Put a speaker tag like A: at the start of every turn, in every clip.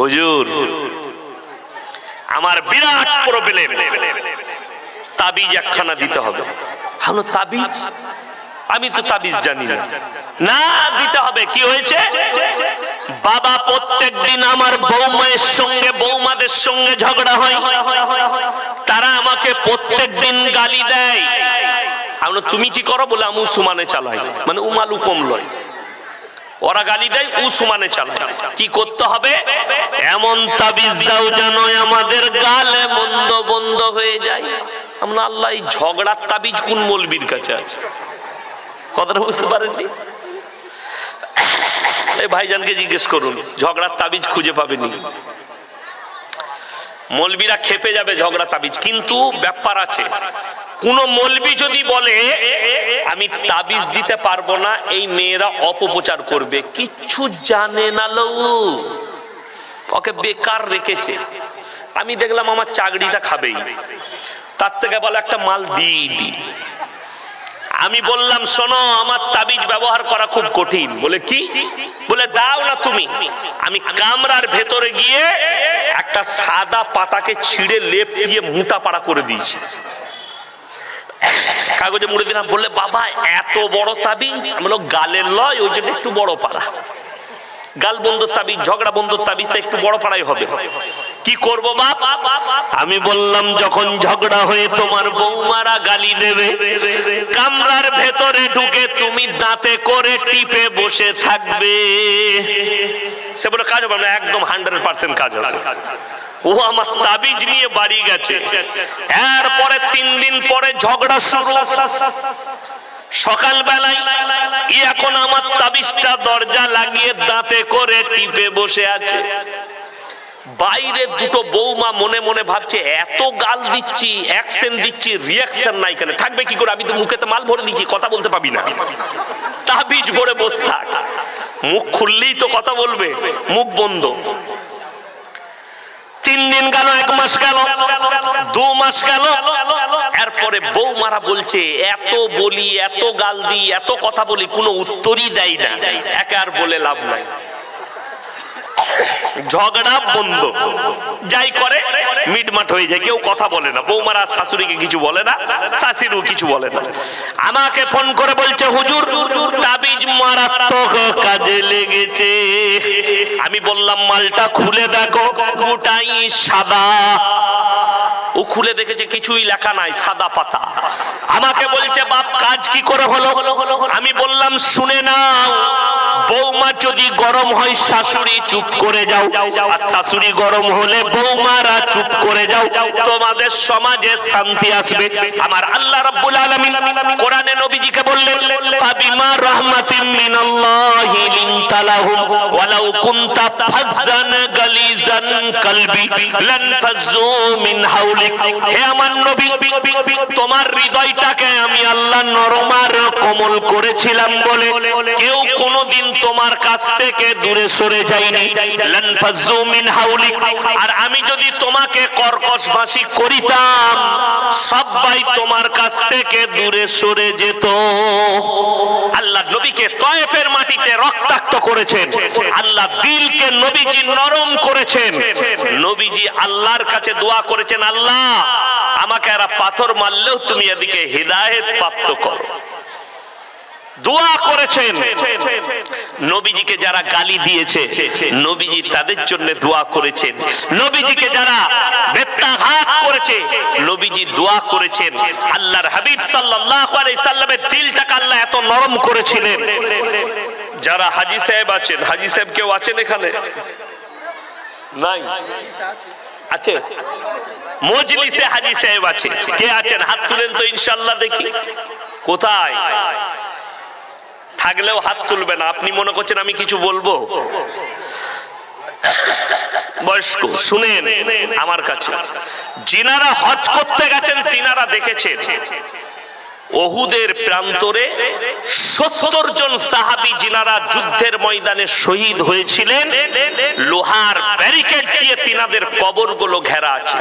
A: হুজুর, আমার বিরাট প্রবলেম তাবিজ একখানা দিতে হবে। হানো তাবিজ? আমি তো তাবিজ জানি না। না, দিতে হবে। কি হয়েছে? বাবা প্রত্যেক দিন আমার বৌমায়ের সঙ্গে, বৌমাদের সঙ্গে ঝগড়া হয়। তারা আমাকে প্রত্যেক দিন গালি দেয়। আমরা তুমি কি করো বলে আমি সুমানে চালাই মানে উমাল উকম লয় ওরা গালি দেয়, উসমানে সুমানে চালায়। কি করতে হবে? এমন তাবিজ দাও যেন আমাদের গালে মন্দ বন্ধ হয়ে যায়। আমরা আল্লাহ এই ঝগড়ার তাবিজ কোন মলবির কাছে আছে? কথাটা বুঝতে পারেননি? এই ভাইজানকে জিজ্ঞেস করুন, ঝগড়ার তাবিজ খুঁজে পাবেনি। মলবিরা খেপে যাবে, ঝগড়া তাবিজ। কিন্তু ব্যাপার আছে, কোন মলবি যদি বলে, আমি তাবিজ দিতে পারব না, এই মেয়েরা অপপ্রচার করবে। কিচ্ছু জানে না লো। ওকে বেকার রেখেছে। আমি দেখলাম আমার চাকরিটা খাবেই। তার থেকে বলে, একটা মাল দিই দি আমি বললাম, শোনো, আমার তাবিজ ব্যবহার করা খুব কঠিন। বলে, কি? বলে, দাও না তুমি। আমি কামরার ভেতরে গিয়ে একটা সাদা পাতাকে ছিঁড়ে লেপ দিয়ে মোটা পাড়া করে দিয়েছি। কাগজে মুড়ে দিলাম। বললে, বাবা, এত বড় তাবিজ? আমি গালের লয়, ওই জন্য একটু বড় পাড়া। গাল বন্ধুর তাবিজ, ঝগড়া বন্ধুর তাবিজটা একটু বড় পাড়াই হবে। কি করব বাপ? আমি বললাম, যখন ঝগড়া হয়ে তোমার বৌমারা গালি দেবে, কামরার ভেতরে ঢুকে তুমি দাঁতে করে টিপে বসে থাকবে। সে বলে, কাজ হবে না, একদম হান্ড্রেড পার্সেন্ট কাজ হবে। ও আমার তাবিজ নিয়ে বাড়ি গেছে। এরপরে তিন দিন পরে ঝগড়া শুরু। সকাল বেলায় এখন আমার তাবিজটা দরজা লাগিয়ে দাঁতে করে টিপে বসে আছে। বাইরে দুটো বৌমা মনে মনে ভাবছে, এত গাল দিচ্ছি অ্যাকশন দিচ্ছি রিয়াকশন নাই কেন? থাকবে কি করে? আমি তো মুখেতে মাল ভরে দিচ্ছি কথা বলতে পাবি না। তাবিজ ভরে বস থাক। মুখ খুললেই তো কথা বলবে, মুখ বন্ধ। তিন দিন গেল, এক মাস গেল, দু মাস গেল, এরপরে বৌমারা বলছে, এত বলি, এত গাল দিই, এত কথা বলি, কোনো উত্তরই দেয় না। একে আর বলে লাভ নাই। ঝগড়া বন্ধ। যাই করে, মিটমাট হয়ে যায়। কেউ কথা বলে না। বৌমারা শাশুড়িকে কিছু বলে না, শাশুড়িও কিছু বলে না। আমাকে ফোন করে বলছে, হুজুর, তাবিজ মারাত্মক কাজে লেগেছে। আমি বললাম, মালটা খুলে দেখো, গোটাই সাদা। ও খুলে দেখেছে, কিছুই লেখা নাই, সাদা পাতা। আমাকে বলছে, বাপ কাজ কি করে হলো? আমি বললাম, শুনে নাও, বৌমা যদি গরম হয়, শাশুড়ি চুপ করে যাও। আর শাশুড়ি গরম হলে বৌমারা চুপ করে যাও। তোমাদের সমাজে শান্তি আসবে। আমার আল্লাহ রাব্বুল আলামিন কোরআনে নবীজিকে বললেন, ফাবিমা রাহমাতিন মিনাল্লাহি লিনতা লাহুম, ওয়ালাউ কুনতা ফাজ্জান গালিজান কলবি, লান ফাজ্জু মিন হাওলিক। হে আমার নবী, তোমার হৃদয়টাকে আমি আল্লাহ আর কোমল করেছিলাম বলে কেউ কোনোদিন তোমার কাছ থেকে দূরে সরে যায়নি। মিন হাওলিক আর আমি যদি তোমাকে কর্কশ ভাষী করিতাম, সবাই তোমার কাছ থেকে দূরে সরে যেত। আল্লাহ নবীকে তয়েফের মাটিতে রক্তাক্ত করেছেন। আল্লাহ দিলকে নবীজি নরম করেছেন। নবীজি আল্লাহর কাছে দোয়া করেছেন, আল্লাহ, আমাকে এরা পাথর মারলেও তুমি এদিকে হৃদায়ত প্রাপ্ত করো। দোয়া করেছেন। নবীজিকে যারা গালি দিয়েছে, নবীজি তাদের জন্য দোয়া করেছেন। নবীজিকে যারা বেত্তাঘাত করেছে, নবীজি দোয়া করেছেন। আল্লাহর হাবিব সাল্লাল্লাহু আলাইহি সাল্লামের দিলটাকে আল্লাহ এত নরম করেছিলেন। যারা হাজি সাহেব আছেন, হাজি সাহেব কেউ আছেন এখানে? নাই? আছে? মজলিসে হাজি সাহেব আছে। কে আছেন? হাত তুলেন তো ইনশাল্লাহ দেখি। কোথায়? থাকলেও হাত তুলবে না। আপনি মনে করছেন আমি কিছু বলব? বয়স্ক, শুনেন আমার কাছে। যিনারা হজ করতে গেছেন, তিনারা দেখেছেন। ওহুদের প্রান্তরে সত্তর জন সাহাবি যিনারা যুদ্ধের ময়দানে শহীদ হয়েছিলেন, লোহার ব্যারিকেড দিয়ে তিনাদের কবরগুলো ঘেরা আছে।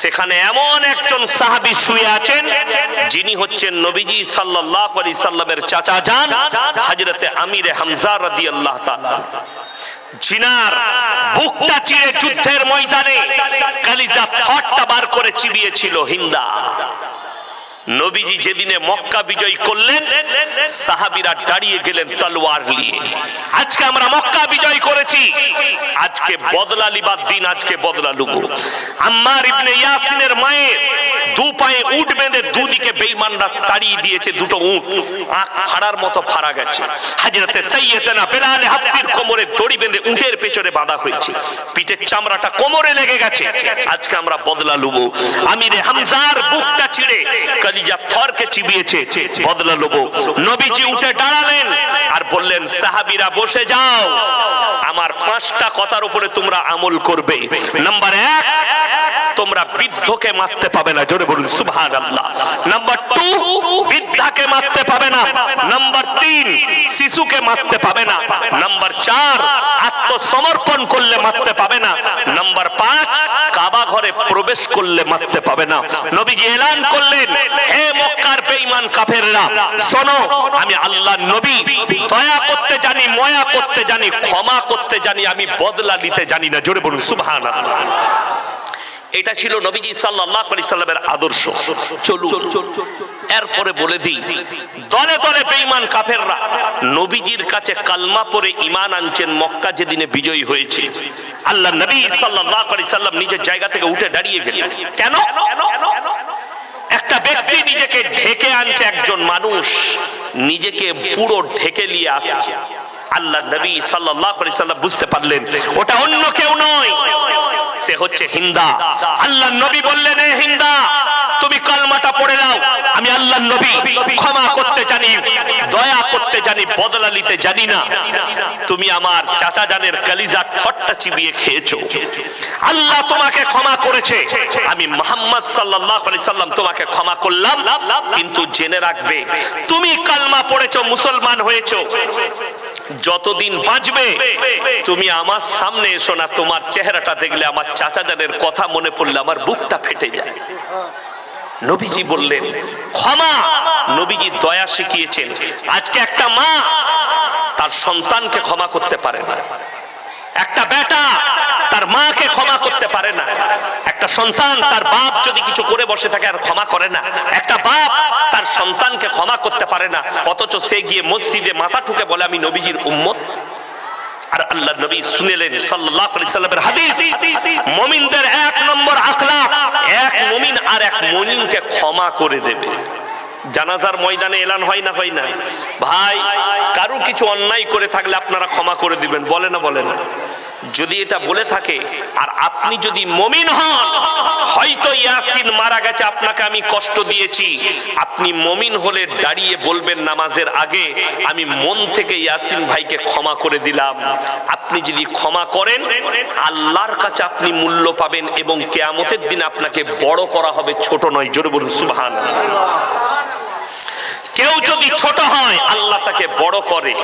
A: সেখানে এমন একজন সাহাবি শুয়ে আছেন, যিনি হচ্ছেন নবীজি সাল্লাল্লাহু আলাইহি সাল্লামের চাচা যান হযরতে আমিরে হামজা রাদিয়াল্লাহু তাআলা। জিনার বুকটা চিরে যুদ্ধের ময়দানে কালিজা থটটা বার করে চিবিয়েছিল হিন্দা। নবীজি যেদিনে মক্কা বিজয় করলেন, সাহাবিরা দাঁড়িয়ে গেলেন তলোয়ার নিয়ে। আজকে আমরা মক্কা বিজয় করেছি। আজকে বদলা লিবার দিন, আজকে বদলা লুবো আম্মার ইবনে ইয়াসিনের মায়ের দু পায়ে উট বেঁধে দুদিকে বেঈমানরা তাড়িয়ে দিয়েছে, দুটো উট। আখ ফাড়ার মতো ফাড়া গেছে। হাজরতে সৈয়দনা বেলালে হাফসির কোমরে দড়ি বেঁধে উটের পেছনে বাঁধা হয়েছে। পিঠের চামড়াটা কোমরে লেগে গেছে। আজকে আমরা বদলা লুবো। আমিরে হামজার বুকটা ছিঁড়ে কালিজা থরকে চিবিয়েছে। বদলা লুবো। নবীজি উঠে দাঁড়ালেন আর বললেন, সাহাবীরা, বসে যাও। আমার পাঁচটা কথার উপরে তোমরা আমল করবে। নাম্বার এক তোমরা বৃদ্ধকে মারতে পাবে না। জোরে বলুন সুবহান আল্লাহ নাম্বার টু বৃদ্ধাকে মারতে পাবে না। নাম্বার তিন, শিশুকে মারতে পাবে না। নাম্বার চার, আত্মসমর্পণ করলে মারতে পাবে না। নাম্বার পাঁচ কাবা ঘরে প্রবেশ করলে মারতে পাবে না। নবীজি এলান করলেন, হে মক্কার বেঈমান কাফেররা, শোনো, আমি আল্লাহ নবী। দয়া করতে জানি, ময়া করতে জানি, ক্ষমা করতে জানি, আমি বদলা নিতে জানি না। জোরে বলুন, সুবহানাল্লাহ। এটা ছিল নবীজি সাল্লাল্লাহু আলাইহি সাল্লামের আদর্শ। চলুন এরপরে বলে দিই, দলে দলে বেঈমান কাফেররা, নবীজির কাছে কালমা পড়ে ঈমান আনছেন মক্কা যেদিনে বিজয়ী হয়েছে। আল্লাহ নবী আলাইহি সাল্লাম নিজের জায়গা থেকে উঠে দাঁড়িয়ে গেলেন। কেন? একটা ব্যক্তি নিজেকে ঢেকে আনছে একজন মানুষ, নিজেকে পুরো ঢেকে নিয়ে আসছে। আল্লাহ নবী সাল্লাল্লাহু আলাইহি সাল্লাম বুঝতে পারলেন, ওটা অন্য কেউ নয়। সে হচ্ছে হিন্দা। আল্লাহ নবী বললেন হিন্দা, তুমি কালমাটা পড়ে নাও। আমি আল্লাহ নবী, ক্ষমা করতে জানি, দয়া করতে জানি, বদলা নিতে জানি না। তুমি আমার চাচা জানের কালিজা ঠট্টা চিবিয়ে খেয়েছো। আল্লাহ তোমাকে ক্ষমা করেছে। আমি মোহাম্মদ সাল্লাল্লাহু আলাইহি সাল্লাম তোমাকে ক্ষমা করলাম। কিন্তু জেনে রাখবে, তুমি কালমা পড়েছো, মুসলমান হয়েছো। যতদিন বাঁচবে, তুমি আমার সামনে এসো না, তোমার চেহারাটা দেখলে আমার চাচা জানের কথা মনে পড়লে আমার বুকটা ফেটে যায়। নবীজি বললেন, ক্ষমা! নবীজি দয়া শিখিয়েছেন, আজকে একটা মা তার সন্তানকে ক্ষমা করতে পারে না। একটা বেটা তার মাকে ক্ষমা করতে পারে না। একটা সন্তান তার বাপ যদি কিছু করে বসে থাকে আর ক্ষমা করে না। একটা বাপ তার সন্তানকে ক্ষমা করতে পারে না। অথচ সে গিয়ে মসজিদে মাথা ঠুকে বলে, আমি নবীজির উম্মত। আর আল্লাহ নবী শুনেলেন আলাইহি সাল্লামের হাদিস, মুমিনদের এক নম্বর আখলাক, এক মুমিন আর এক মুমিনকে ক্ষমা করে দেবে। জানাজার ময়দানে এলান হয় না হয় না। ভাই, কারও কিছু অন্যায় করে থাকলে আপনারা ক্ষমা করে দিবেন, বলে না বলে না। যদি এটা বলে থাকে, আর আপনি যদি মমিন হন, হয়তো ইয়াসিন মারা গেছে, আপনাকে আমি কষ্ট দিয়েছি। আপনি মমিন হলে দাঁড়িয়ে বলবেন নামাজের আগে, আমি মন থেকে ইয়াসিন ভাইকে ক্ষমা করে দিলাম। আপনি যদি ক্ষমা করেন, আল্লাহর কাছে আপনি মূল্য পাবেন এবং কেয়ামতের দিন আপনাকে বড় করা হবে, ছোট নয়। জোরে বলুন, সুবহান। কেউ যদি ছোট হয়, আল্লাহ তাকে বড় করে।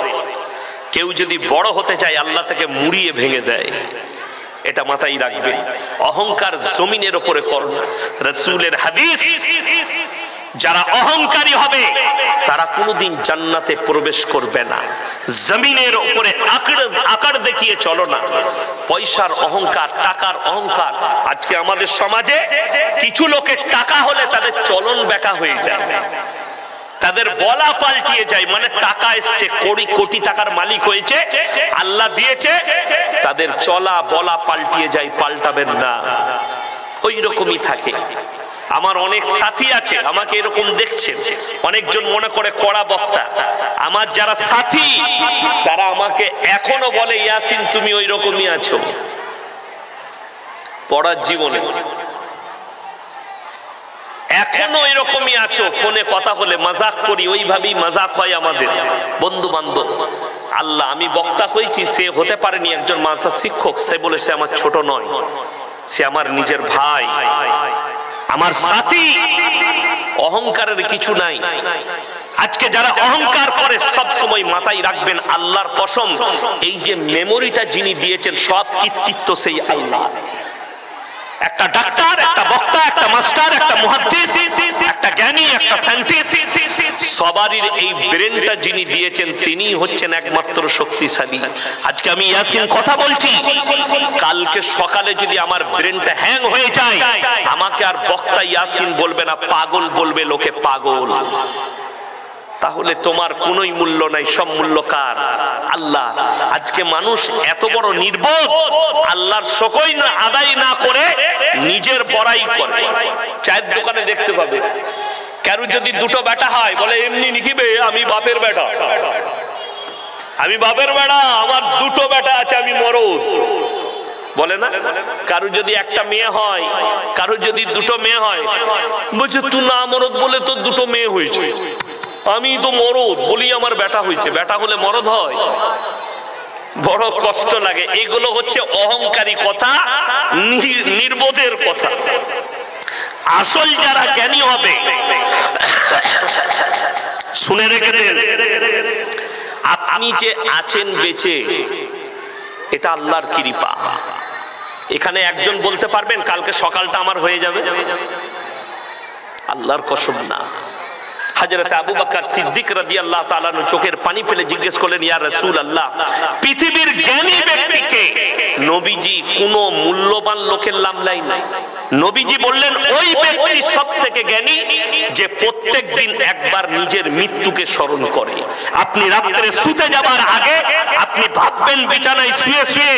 A: কেউ যদি বড় হতে চায়, আল্লাহ তাকে মুড়িয়ে ভেঙে দেয়। এটা মাথায় রাখবে। অহংকার জমিনের ওপরে করোনা রসুলের হাদিস, যারা অহংকারী হবে, তারা কোনোদিন জান্নাতে প্রবেশ করবে না। জমিনের আকার আকার দেখিয়ে চলো না। পয়সার অহংকার, টাকার অহংকার। আজকে আমাদের সমাজে কিছু লোকের টাকা হলে তাদের চলন বেকা হয়ে যায়। তাদের বলা পাল্টিয়ে যায় মানে টাকা এসছে কোটি কোটি টাকার মালিক হয়েছে, আল্লাহ দিয়েছে, তাদের চলা বলা পাল্টিয়ে যায়, পাল্টাবেন না। ওই রকমই থাকে। আমার অনেক সাথী আছে, আমাকে এরকম দেখছে অনেকজন মনে করে কড়া বক্তা। আমার যারা সাথী, তারা আমাকে এখনও বলে, ইয়াসিন, তুমি ওই রকমই আছো। পড়ার জীবনে। এখনও এরকমই আছো, ফোনে কথা বলে মজাক করি, ওইভাবেই মজাক হয় আমাদের। বন্ধু বান্ধব আল্লাহ, আমি বক্তা হয়েছি, সে হতে পারেনি একজন মানসা শিক্ষক, সে বলে সে আমার ছোট নয়, সে আমার নিজের ভাই। আমার সাথী, অহংকারের কিছু নাই। আজকে যারা অহংকার করে, সব সময় মাথায় রাখবেন আল্লাহর কসম, এই যে মেমোরিটা যিনি দিয়েছেন, সব কৃতিত্ব সেই আল্লাহ। একটা ডাক্তার, একটা বক্তা একটা একটা মুহাদ্দিস একটা জ্ঞানী, একটা সায়েন্টিস্ট সবারই এই ব্রেনটা যিনি দিয়েছেন তিনি হচ্ছেন একমাত্র শক্তিশালী। আজকে আমি ইয়াসিন কথা বলছি। কালকে সকালে যদি আমার ব্রেনটা হ্যাং হয়ে যায়, আমাকে আর বক্তা ইয়াসিন বলবে না, পাগল বলবে, লোকে পাগল। তাহলে তোমার কোনোই মূল্য নাই, সব মূল্য কার? আল্লাহ। আজকে মানুষ এত বড় নির্বোধ, আল্লাহর সকই না, আদায় না করে নিজের বড়াই করে। চায়ের দোকানে দেখতে পাবে। কারও যদি দুটো বেটা হয়, বলে, এমনি নিকিবে আমি বাপের বেটা আমি বাপের বেটা আমার দুটো বেটা আছে, আমি মরদ। বলে না? কারও যদি একটা মেয়ে হয়, কারও যদি দুটো মেয়ে হয়, বলছে, তুই না মরদ বলে তো দুটো মেয়ে হয়েছে। আমি তো মরদ, বলি আমার বেটা হয়েছে। বেটা হলে মরদ হয়। বড় কষ্ট লাগে। এগুলো হচ্ছে অহংকারী কথা নির্বোধের কথা। আসল যারা জ্ঞানী হবে, শুনে রেখে দেন আপনি যে আছেন বেঁচে, এটা আল্লাহর কৃপা। এখানে একজন বলতে পারবেন, কালকে সকালটা আমার হয়ে যাবে। আল্লাহর কসম না। হাজরত আবু বকর সিদ্দিক রাদিয়াল্লাহু তাআলা চোখের পানি ফেলে জিজ্ঞেস করলেন, ইয়া রাসূলুল্লাহ, পৃথিবীর জ্ঞানী ব্যক্তিকে নবীজি কোন মূল্যবান লোকের লামলাই নাই। নবীজি বললেন, ওই ব্যক্তি সব থেকে জ্ঞানী যে প্রত্যেক দিন একবার নিজের মৃত্যুকে স্মরণ করে। আপনি রাত্রে শুতে যাবার আগে আপনি ভাববেন, বিছানায় শুয়ে শুয়ে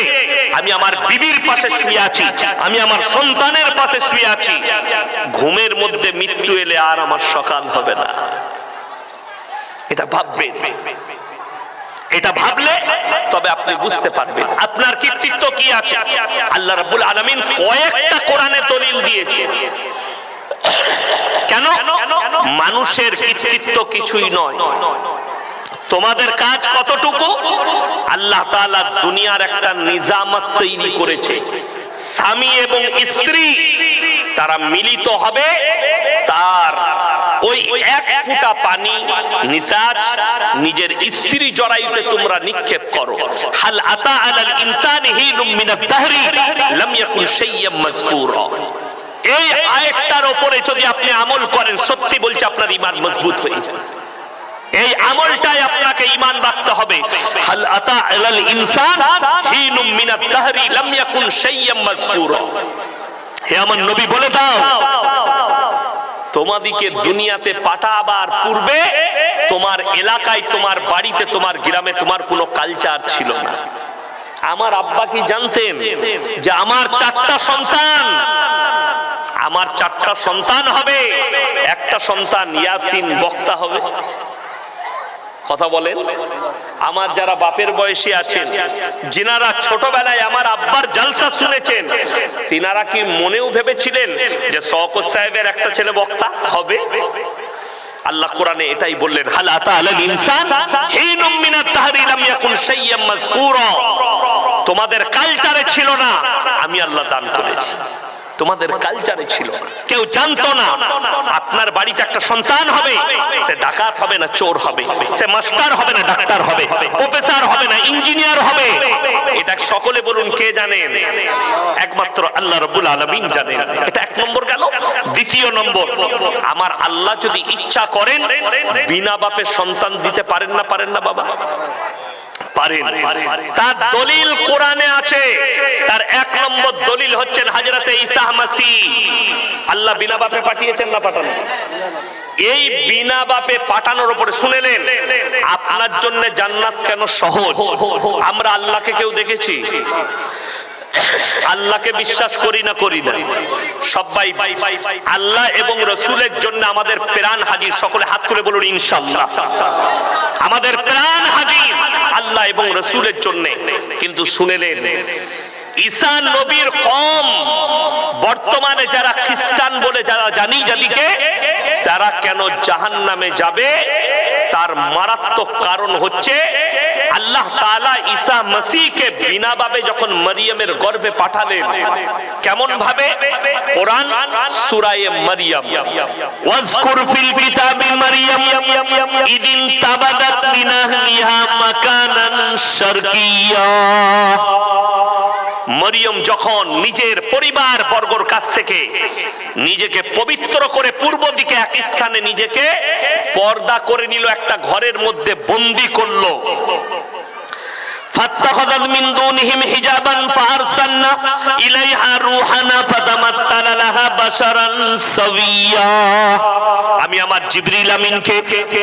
A: আমি আমার বিবির পাশে শুয়ে আছি, আমি আমার সন্তানের পাশে শুয়ে আছি। ঘুমের মধ্যে মৃত্যু এলে আর আমার সকাল হবে না। এটা ভাববেন। এটা ভাবলে তবে আপনি বুঝতে পারবেন। আপনার কৃতিত্ব কি আছে? আল্লাহ রাব্বুল আলামিন কয়েকটা কোরআনে দলিল দিয়েছে। কেন? মানুষের কৃতিত্ব কিছুই নয়। তোমাদের কাজ কতটুকু? আল্লাহ তাআলা দুনিয়ার একটা নিজামত তৈরি করেছে। স্বামী এবং স্ত্রী, তারা মিলিত হবে তার ওই এক ফুটা পানি নিসাজ নিজের স্ত্রী জড়াইতে তোমরা নিক্ষেপ করো। হাল আতা আলাল ইনসানি হিনুম মিনাদ দাহরি লাম ইয়াকুন শাইয়্যাম মাযকুরা। এই আয়াতটার উপরে যদি আপনি আমল করেন, সত্যি বলছে আপনার ঈমান মজবুত হয়ে যাবে। এই আমলটাই আপনাকে ঈমান রাখতে হবে। হাল আতা আলাল ইনসান হিনুম মিনাদ দাহরি লাম ইয়াকুন শাইয়্যাম মাযকুরা। হে আমার নবী বলে দাও তোমাদিকে দুনিয়াতে পাঠাবার পূর্বে তোমার এলাকায়, তোমার বাড়িতে, তোমার গ্রামে তোমার কোনো কালচার ছিল না। আমার আব্বা কি জানতেন যে আমার চারটা সন্তান, আমার চারটা সন্তান হবে, একটা সন্তান ইয়াসিন বক্তা হবে। কথা বলেন। আমার যারা বাপের বয়সী আছেন, যিনারা ছোটবেলায় আমার আব্বার জালসা শুনেছেন, তিনারা কি মনেও ভেবেছিলেন যে শওকত সাহেবের একটা ছেলে বক্তা হবে? আল্লাহ কোরআনে এটাই বললেন, হাল আতা আলাল ইনসান হিনুম মিনাত তাহরি লাম ইয়াকুন শাইয়্যাম মাযকুরা। তোমাদের কালচারে ছিল না, আমি আল্লাহ দান করেছি। তোমাদের কালচারে ছিল। কেউ জানতো না আপনার বাড়িতে একটা সন্তান হবে, সে ডাকাত হবে না চোর হবে, সে মাস্টার হবে না ডাক্তার হবে, প্রফেসর হবে না ইঞ্জিনিয়ার হবে। এটা সকলে বলুন, কে জানেন একমাত্র আল্লাহ রব্বুল আলামিন জানেন এটা এক নম্বর গেল। দ্বিতীয় নম্বর, আমার আল্লাহ যদি ইচ্ছা করেন, বিনা বাপে সন্তান দিতে পারেন না পারেন না বাবা? পারেন। তার দলিল কোরআনে আছে। তার এক নম্বর দলিল হচ্ছেন হাজরাতে ঈসা মাসি। আল্লাহ বিনা বাপে পাঠিয়েছেন না পাঠানো? এই বিনা বাপে পাঠানোর উপরে শুনেলেন, আপনার জন্য জান্নাত কেন সহজ? আমরা আল্লাহকে কেউ দেখেছি? আল্লাহকে বিশ্বাস করি না করি না। সবাই আল্লাহ এবং রসুলের জন্য আমাদের প্রাণ হাজির। সকলে হাত তুলে বলুন ইনশাল্লাহ আমাদের প্রাণ হাজির আল্লাহ এবং রসুলের জন্য। কিন্তু শুনেলেন, ঈসা নবীর কম বর্তমানে যারা খ্রিস্টান বলে যারা জানি যাদিকে তারা কেন জাহান নামে যাবে? তার মারাত্মক কারণ হচ্ছে আল্লাহ তাআলা ঈসা মসিকে বিনা ভাবে যখন মরিয়মের গর্ভে পাঠালেন, কেমন ভাবে? কোরআন সূরায়ে মরিয়ম। ওয়াজকুর ফিল কিতাবি মরিয়ম, ইদিন তাবাদাত মিন আহলিহা মাকানান শারকিয়া। মরিয়ম যখন নিজের পরিবার বর্গর কাছ থেকে নিজেকে পবিত্র করে পূর্ব দিকে এক স্থানে নিজেকে পর্দা করে নিল, একটা ঘরের মধ্যে বন্দি করল। فاتخذت من دونهم حجابا فارسلنا اليها روحنا فتمثل لها بشرا سويا আমি আমার জিবরিল আমিনকে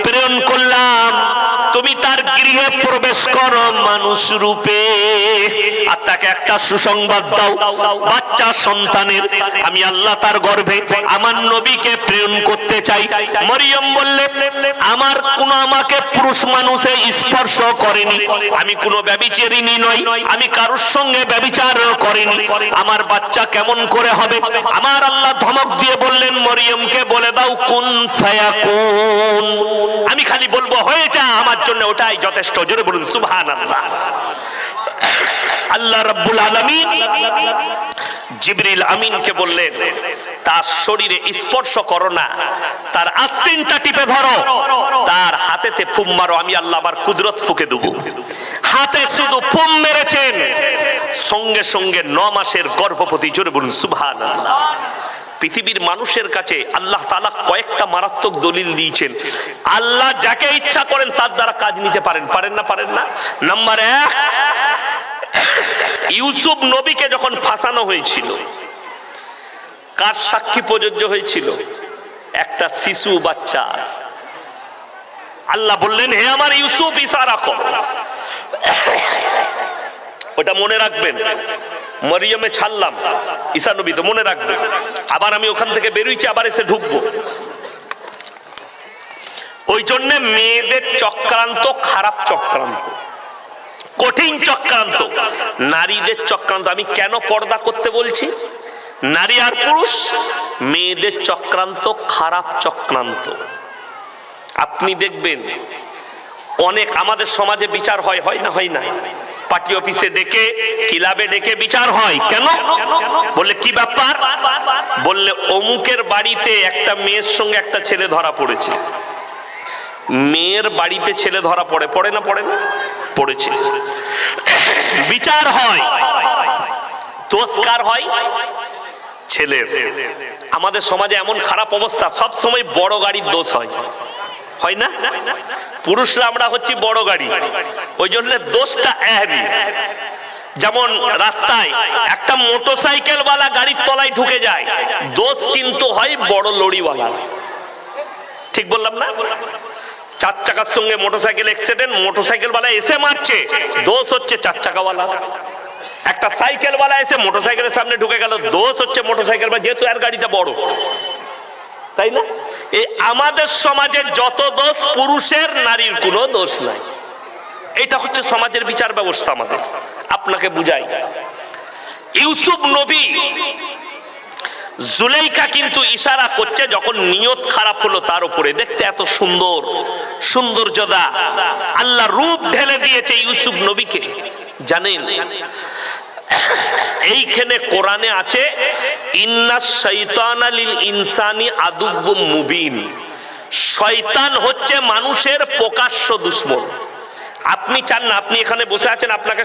A: প্রেরণ করলাম তুমি তার গৃহে প্রবেশ করো মানুষ রূপে আর তাকে একটা সুসংবাদ দাও বাচ্চা সন্তানের আমি আল্লাহ তার গর্ভে আমার নবীকে প্রেরণ করতে চাই মরিয়ম বললে আমার কোন আমাকে পুরুষ মানুষে স্পর্শ করেনি আমি কোনো ব্যবিচারিণী নই, আমি কারোর সঙ্গে ব্যবিচার করিনি। আমার বাচ্চা কেমন করে হবে? আমার আল্লাহ ধমক দিয়ে বললেন, মরিয়মকে বলে দাও, কোন ফায়াকুন। আমি খালি বলব হয়ে যা আমার জন্য ওটাই যথেষ্ট। জোরে বলুন সুবহান আল্লাহ রাব্বুল আলামিন জিবরিল আমিনকে বললেন, তার শরীরে স্পর্শ করো না, তার আস্তিনটা টিপে ধরো, তার হাতেতে ফুম মারো, আমি আল্লাহ আমার কুদরত ফুকে দেবো। হাতে শুধু ফুম মেরেছেন, সঙ্গে সঙ্গে ন মাসের গর্ভবতী, জোরে বলুন সুবহান পৃথিবীর মানুষের কাছে আল্লাহ তালা কয়েকটা মারাত্মক দলিল দিয়েছেন। আল্লাহ যাকে ইচ্ছা করেন তার দ্বারা কাজ নিতে পারেন পারেন না পারেন না? নাম্বার এক ইউসুফ নবীকে যখন ফাঁসানো হয়েছিল, কার সাক্ষী প্রযোজ্য হয়েছিল? একটা শিশু বাচ্চা। আল্লাহ বললেন, হে আমার ইউসুফ ইশারা কর ওটা মনে রাখবেন। মরিয়মে ছাড়লাম ঈসা নবী তো মনে রাখবেন। আবার আমি ওখান থেকে বেরোইছি, আবার এসে ঢুকবো। ওই জন্য মেয়েদের চক্রান্ত, খারাপ চক্রান্ত। কঠিন চক্রান্ত। নারীদের চক্রান্ত। আমি কেন পর্দা করতে বলছি? নারী আর পুরুষ, মেয়েদের চক্রান্ত, খারাপ চক্রান্ত। আপনি দেখবেন, অনেক আমাদের সমাজে বিচার হয় হয় না হয় না? পার্টি অফিসে ডেকে, ক্লাবে ডেকে বিচার হয়। কেন? বললে, কি ব্যাপার? বললে, অমুকের বাড়িতে একটা মেয়ের সঙ্গে একটা ছেলে ধরা পড়েছে। মেয়ের বাড়িতে ছেলে ধরা পড়ে পড়ে না পড়ে? না পড়েছে। বিচার হয়। দোষকার হয়। ছেলের। আমাদের সমাজে এমন খারাপ অবস্থা, সব সময় বড় গাড়ির দোষ হয়। হয় না? পুরুষরা আমরা হচ্ছি বড় গাড়ি। ওই জন্য দোষটা একই যেমন রাস্তায় একটা মোটরসাইকেল ওয়ালা গাড়ির তলায় ঢুকে যায়, দোষ কিন্তু হয় বড় লরিওয়ালা ঠিক বললাম না? চার চাকার সঙ্গে মোটরসাইকেল অ্যাক্সিডেন্ট মোটরসাইকেল ওয়ালা এসে মারছে। দোষ হচ্ছে চার চাকাওয়ালা। একটা সাইকেল ওয়ালা এসে মোটরসাইকেলের সামনে ঢুকে গেল। দোষ হচ্ছে মোটরসাইকেল বা যেহেতু আর গাড়িটা বড়। তাই না? এই আমাদের সমাজে যত দোষ, পুরুষের নারীর কোনো দোষ নাই। এটা হচ্ছে সমাজের বিচার ব্যবস্থা আমাদের। আপনাকে বুঝাই। ইউসুফ নবী জুলেইকা কিন্তু ইশারা করছে যখন নিয়ত খারাপ হলো তার উপরে। দেখতে এত সুন্দর, সৌন্দর্যদা। আল্লাহ রূপ ঢেলে দিয়েছে ইউসুফ নবীকে। জানেন? এইখানে কোরআনে আছে, ইন্না শৈতান আলিল ইনসানি আদুব্য মুবিন। শয়তান হচ্ছে মানুষের প্রকাশ্য দুশ্মন। আপনি চান না, আপনি এখানে বসে আছেন, আপনাকে